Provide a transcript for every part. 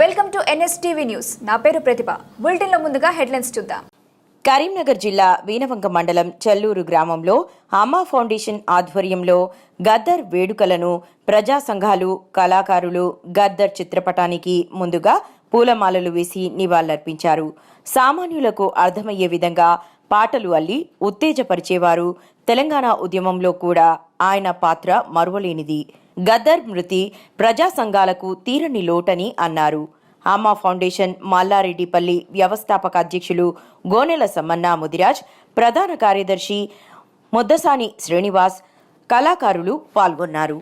Welcome to NSTV news. నా పేరు ప్రతిభ. బులెటిన్లో ముందుగా హెడ్లైన్స్ చూద్దాం. కరీంనగర్ జిల్లా వీనవంక మండలం చెల్లూరు గ్రామంలో అమ్మా ఫౌండేషన్ ఆధ్వర్యంలో గద్దర్ వేడుకలను ప్రజా సంఘాలు కళాకారులు గద్దర్ చిత్రపటానికి ముందుగా పూలమాలలు వేసి నివాళులర్పించారు. సామాన్యులకు అర్థమయ్యే విధంగా పాటలు అల్లి ఉత్తేజపరిచేవారు. తెలంగాణ ఉద్యమంలో కూడా ఆయన పాత్ర మరువలేనిది. గద్దర్ మృతి ప్రజా సంఘాలకు తీరని లోటని అన్నారు. ఆమా ఫౌండేషన్ మల్లారెడ్డిపల్లి వ్యవస్థాపక అధ్యక్షులు గోనెల సమ్మన్న ముదిరాజ్ ప్రధాన కార్యదర్శి ముద్దసాని శ్రీనివాస్ కళాకారులు పాల్గొన్నారు.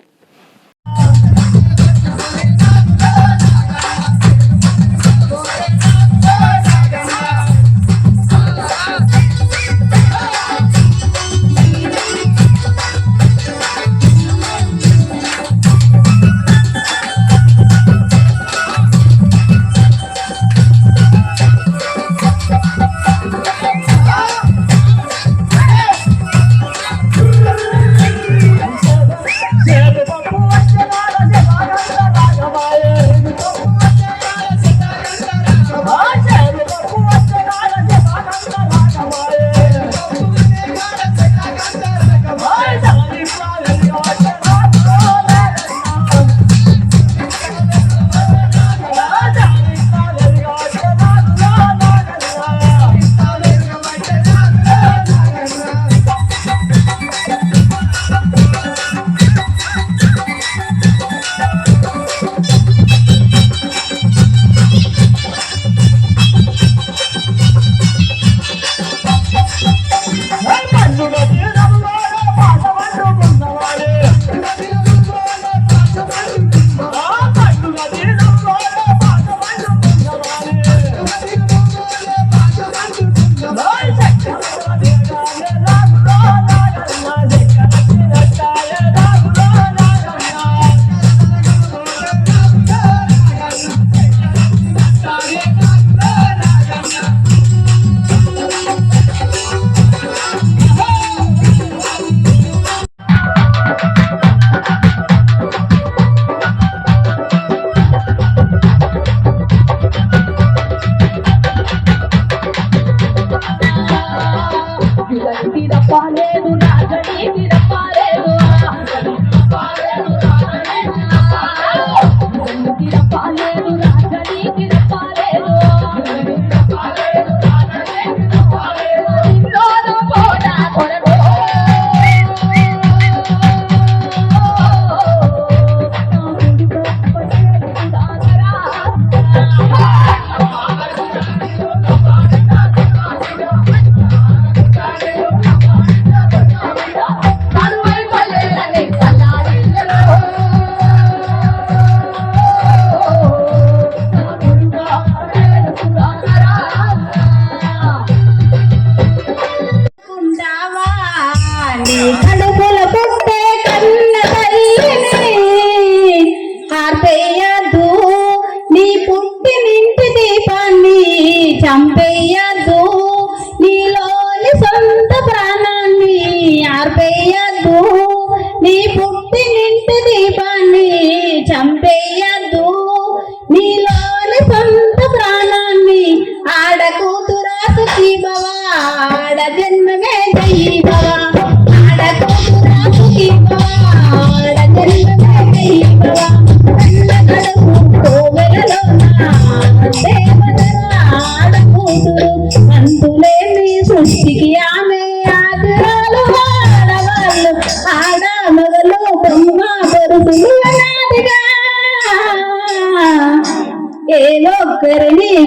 干杯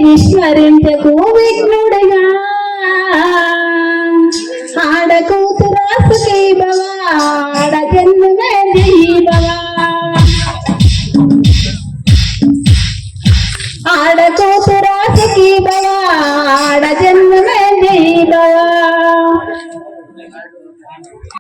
ఏదొక్కరిని విఘ్నుడగా. ఆడకూతురాసుకై ఆడ కూతురాసుకి బవా ఆడ జన్మమే దీపవా ఆడ